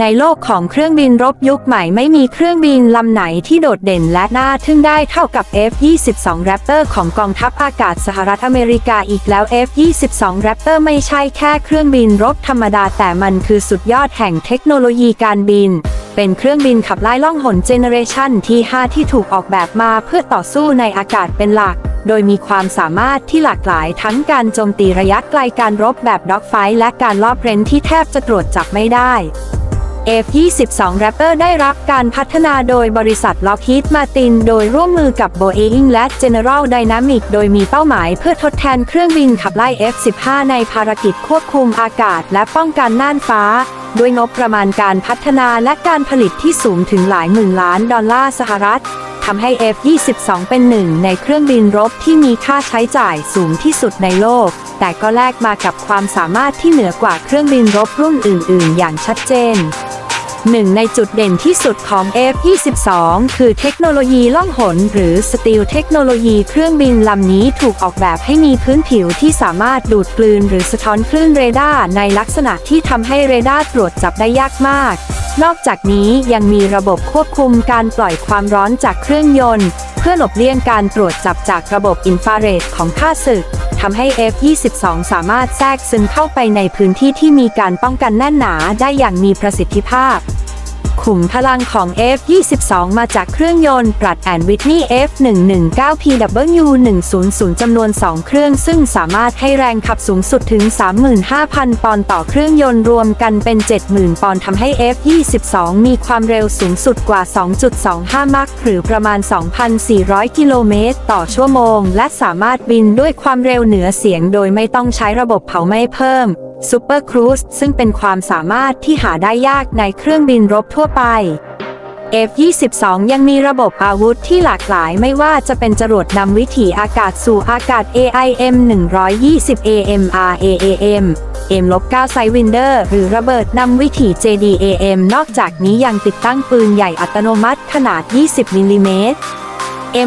ในโลกของเครื่องบินรบยุคใหม่ไม่มีเครื่องบินลำไหนที่โดดเด่นและน่าทึ่งได้เท่ากับ F-22 Raptor ของกองทัพอากาศสหรัฐอเมริกาอีกแล้ว F-22 Raptor ไม่ใช่แค่เครื่องบินรบธรรมดาแต่มันคือสุดยอดแห่งเทคโนโลยีการบิน เป็นเครื่องบินขับไล่ล่องหนเจเนเรชันที่ 5 ที่ถูกออกแบบมาเพื่อต่อสู้ในอากาศเป็นหลักโดยมีความสามารถที่หลากหลายทั้งการโจมตีระยะไกลการรบแบบด็อกไฟและการลอบเรนที่แทบจะตรวจจับไม่ได้ F-22 Raptor ได้รับการพัฒนาโดยบริษัท Lockheed Martin โดยร่วมมือกับ Boeing และ General Dynamics โดยมีเป้าหมายเพื่อทดแทนเครื่องบินขับไล่ F-15 ในภารกิจควบคุมอากาศและป้องกันน่านฟ้า ด้วยงบประมาณการพัฒนาและการผลิตที่สูงถึงหลายหมื่นล้านดอลลาร์สหรัฐทำให้ F-22 เป็นหนึ่งในเครื่องบินรบที่มีค่าใช้จ่ายสูงที่สุดในโลก แต่ก็แลกมากับความสามารถที่เหนือกว่าเครื่องบินรบรุ่นอื่น ๆ อย่างชัดเจน หนึ่งในจุดเด่นที่สุดของ F-22 คือเทคโนโลยีล่องหน หรือสตีลเทคโนโลยีเครื่องบินลำนี้ถูกออกแบบให้มีพื้นผิวที่สามารถดูดกลืนหรือสะท้อนคลื่นเรดาร์ในลักษณะที่ทำให้เรดาร์ตรวจจับได้ยากมาก นอกจากนี้ยังมีระบบควบคุมการปล่อยความร้อนจากเครื่องยนต์ เพื่อหลบเลี่ยงการตรวจจับจากระบบอินฟราเรดของข้าศึกทำให้ F-22 สามารถแทรกซึมเข้าไปในพื้นที่ที่มีการป้องกันแน่นหนาได้อย่างมีประสิทธิภาพ ขุมพลังของ F-22 มาจากเครื่องยนต์ปรัดแอนวิทนี F119PW100 จำนวน 2 เครื่องซึ่งสามารถให้แรงขับสูงสุดถึง 35,000 ปอนด์ต่อเครื่องยนต์รวมกันเป็น 70,000 ปอนด์ทำให้ F-22 มีความเร็วสูงสุดกว่า 2.25 มัคหรือประมาณ 2,400 กิโลเมตรต่อชั่วโมง และสามารถบินด้วยความเร็วเหนือเสียงโดยไม่ต้องใช้ระบบเผาไหม้เพิ่ม Super Cruise ซึ่งเป็นความสามารถที่หาได้ยากในเครื่องบินรบทั่วไป F-22 ยังมีระบบอาวุธที่หลากหลายไม่ว่าจะเป็นจรวดนำวิถีอากาศสู่อากาศ AIM 120 AMR AAM M-9 Sidewinder หรือระเบิดนำวิถี JDAM นอกจากนี้ยังติดตั้งปืนใหญ่อัตโนมัติขนาด 20 มิลลิเมตร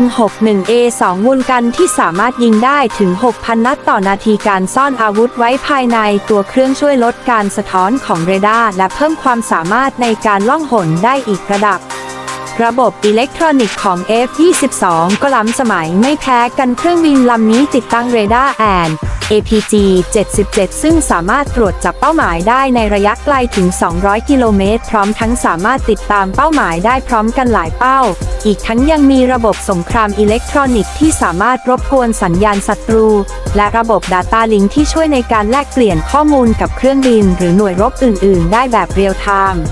M61A2 วูลกันที่สามารถยิงได้ถึง 6,000 นัดต่อนาทีการซ่อนอาวุธไว้ภายในตัวเครื่องช่วยลดการสะท้อนของเรดาร์และเพิ่มความสามารถในการล่องหนได้อีกระดับ ระบบอิเล็กทรอนิกส์ของ F-22 ก็ล้ำสมัยไม่แพ้กันเครื่องบินลำนี้ติดตั้งเรดาร์แอน APG 77 ซึ่งสามารถตรวจจับเป้าหมายได้ในระยะไกลถึง 200 กิโลเมตร พร้อมทั้งสามารถติดตามเป้าหมายได้พร้อมกันหลายเป้า อีกทั้งยังมีระบบสงครามอิเล็กทรอนิกส์ที่สามารถรบกวนสัญญาณศัตรู และระบบ Data Link ที่ช่วยในการแลกเปลี่ยนข้อมูลกับเครื่องบิน หรือหน่วยรบอื่น ๆ ได้แบบเรียลไทม์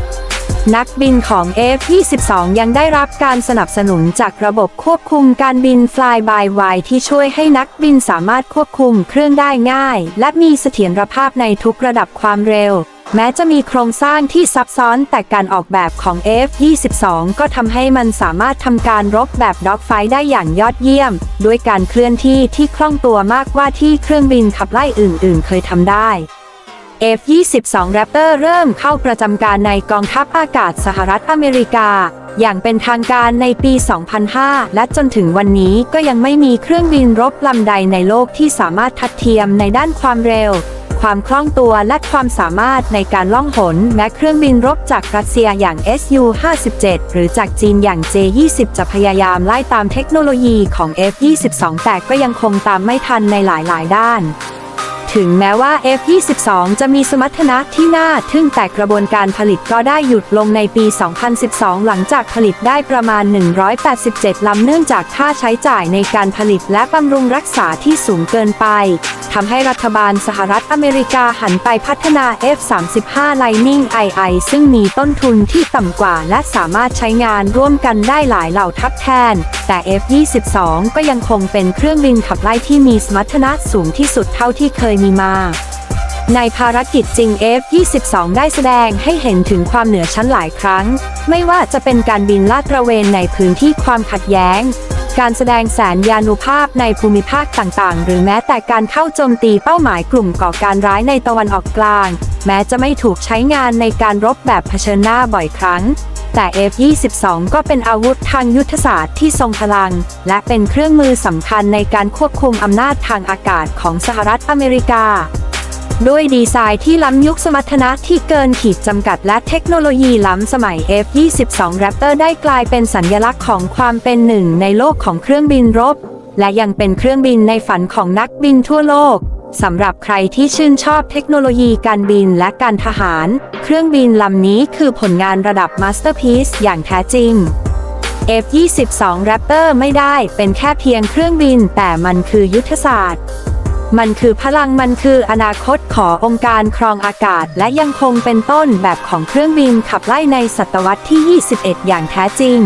นักบินของ F-22 ยังได้รับการสนับสนุนจากระบบควบคุมการบิน Fly by Wire ที่ช่วยให้นักบินสามารถควบคุมเครื่องได้ง่าย และมีเสถียรภาพในทุกระดับความเร็ว แม้จะมีโครงสร้างที่ซับซ้อนแต่การออกแบบของ F-22 ก็ทำให้มันสามารถทำการรบแบบด็อกไฟได้อย่างยอดเยี่ยม ด้วยการเคลื่อนที่ที่คล่องตัวมากกว่าที่เครื่องบินขับไล่อื่น ๆ เคยทำได้ F-22 Raptor เริ่มเข้าประจำการในกองทัพอากาศสหรัฐอเมริกา อย่างเป็นทางการในปี 2005 และจนถึงวันนี้ก็ยังไม่มีเครื่องบินรบลำใดในโลกที่สามารถทัดเทียมในด้านความเร็ว ความคล่องตัวและความสามารถในการล่องหนแม้เครื่องบินรบจากรัสเซียอย่าง Su-57 หรือจากจีนอย่าง J-20 จะพยายามไล่ตามเทคโนโลยีของ F-22 แต่ก็ยังคงตามไม่ทันในหลายๆ ด้าน ถึงแม้ว่า F-22 จะมีสมรรถนะที่น่าทึ่งแต่กระบวนการผลิตก็ได้หยุดลงในปี 2012 หลังจากผลิตได้ประมาณ 187 ลำเนื่องจากค่าใช้จ่ายในการผลิตและบำรุงรักษาที่สูงเกินไปทำให้รัฐบาลสหรัฐอเมริกาหันไปพัฒนา F-35 Lightning II ซึ่งมีต้นทุนที่ต่ำกว่า และสามารถใช้งานร่วมกันได้หลายเหล่าทัพแทน แต่ F-22 ก็ยังคงเป็นเครื่องบินขับไล่ที่มีสมรรถนะสูงที่สุดเท่าที่เคยมีมา ในภารกิจจริง F-22 ได้แสดงให้เห็นถึงความเหนือชั้นหลายครั้ง ไม่ว่าจะเป็นการบินลาดตระเวนในพื้นที่ความขัดแย้ง การแสดงแสนยานุภาพในภูมิภาคต่างๆ หรือแม้แต่การเข้าโจมตีเป้าหมายกลุ่มก่อการร้ายในตะวันออกกลาง แม้จะไม่ถูกใช้งานในการรบแบบเผชิญหน้าบ่อยครั้ง แต่ F-22 ก็เป็นอาวุธทางยุทธศาสตร์ที่ทรงพลัง และเป็นเครื่องมือสำคัญในการควบคุมอำนาจทางอากาศของสหรัฐอเมริกา ด้วยดีไซน์ที่ล้ำยุคสมรรถนะที่เกินขีดจำกัดและเทคโนโลยีล้ำสมัย F-22 Raptor ได้กลายเป็นสัญลักษณ์ของความเป็นหนึ่งในโลกของเครื่องบินรบ และยังเป็นเครื่องบินในฝันของนักบินทั่วโลก สำหรับใครที่ชื่นชอบเทคโนโลยีการบินและการทหาร เครื่องบินลำนี้คือผลงานระดับมาสเตอร์พีซอย่างแท้จริง F-22 Raptor ไม่ได้เป็นแค่เพียงเครื่องบิน แต่มันคือยุทธศาสตร์ มันคือพลังมันคืออนาคตขององค์การครองอากาศ และยังคงเป็นต้นแบบของเครื่องบินขับไล่ในศตวรรษที่ 21 อย่างแท้จริง